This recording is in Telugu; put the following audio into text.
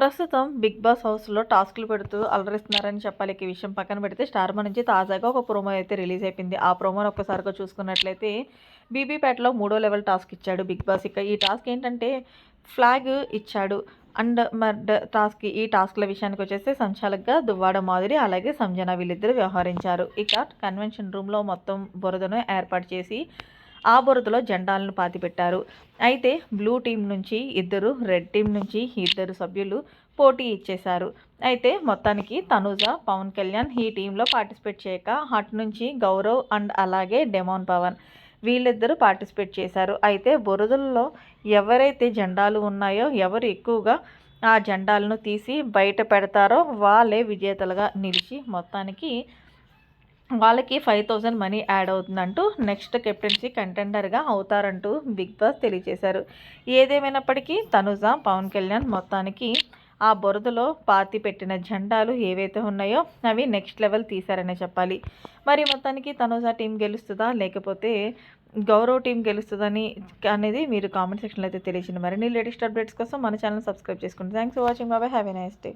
ప్రస్తుతం బిగ్ బాస్ హౌస్లో టాస్క్లు పెడుతూ అలరిస్తున్నారని చెప్పాలి. ఈ విషయం పక్కన పెడితే స్టార్ నుంచి తాజాగా ఒక ప్రోమో అయితే రిలీజ్ అయిపోయింది. ఆ ప్రోమోని ఒక్కసారిగా చూసుకున్నట్లయితే బీబీపేటలో మూడో లెవెల్ టాస్క్ ఇచ్చాడు బిగ్ బాస్. ఇక ఈ టాస్క్ ఏంటంటే ఫ్లాగ్ ఇచ్చాడు. అండ్ మర్డ్ టాస్క్ ఈ టాస్క్ల విషయానికి వచ్చేస్తే సంచాలకుగా దువ్వాడ మాదిరి అలాగే సంజన వీళ్ళిద్దరు వ్యవహరించారు. ఇక కన్వెన్షన్ రూమ్లో మొత్తం బురదను ఏర్పాటు చేసి ఆ బురదలో జెండాలను పాతిపెట్టారు. అయితే బ్లూ టీం నుంచి ఇద్దరు రెడ్ టీం నుంచి ఇద్దరు సభ్యులు పోటీ ఇచ్చేశారు. అయితే మొత్తానికి తనూజ పవన్ కళ్యాణ్ ఈ టీంలో పార్టిసిపేట్ చేయక అటు నుంచి గౌరవ్ అండ్ అలాగే డెమోన్ పవన్ వీళ్ళిద్దరూ పార్టిసిపేట్ చేశారు. అయితే బురదల్లో ఎవరైతే జెండాలు ఉన్నాయో ఎవరు ఎక్కువగా ఆ జెండాలను తీసి బయట పెడతారో వాళ్ళే విజేతలుగా నిలిచి మొత్తానికి వాళ్ళకి ఫైవ్ థౌజండ్ మనీ యాడ్ అవుతుందంటూ నెక్స్ట్ కెప్టెన్సీ కంటెండర్గా అవుతారంటూ బిగ్ బాస్ తెలియజేశారు. ఏదేమైనప్పటికీ తనుజ పవన్ కళ్యాణ్ మొత్తానికి ఆ బురదలో పాతి పెట్టిన జెండాలు ఏవైతే ఉన్నాయో అవి నెక్స్ట్ లెవెల్ తీశారనే చెప్పాలి. మరి మొత్తానికి తనుజ టీం గెలుస్తుందా? లేకపోతే గౌరవ్ టీం గెలుస్తుందని అనేది మీరు కామెంట్ సెక్షన్లో అయితే తెలియజేయండి. మరిన్ని లేటెస్ట్ అప్డేట్స్ కోసం మన ఛానల్ సబ్స్క్రైబ్ చేసుకోండి thanks for watching. Bye bye have a nice day.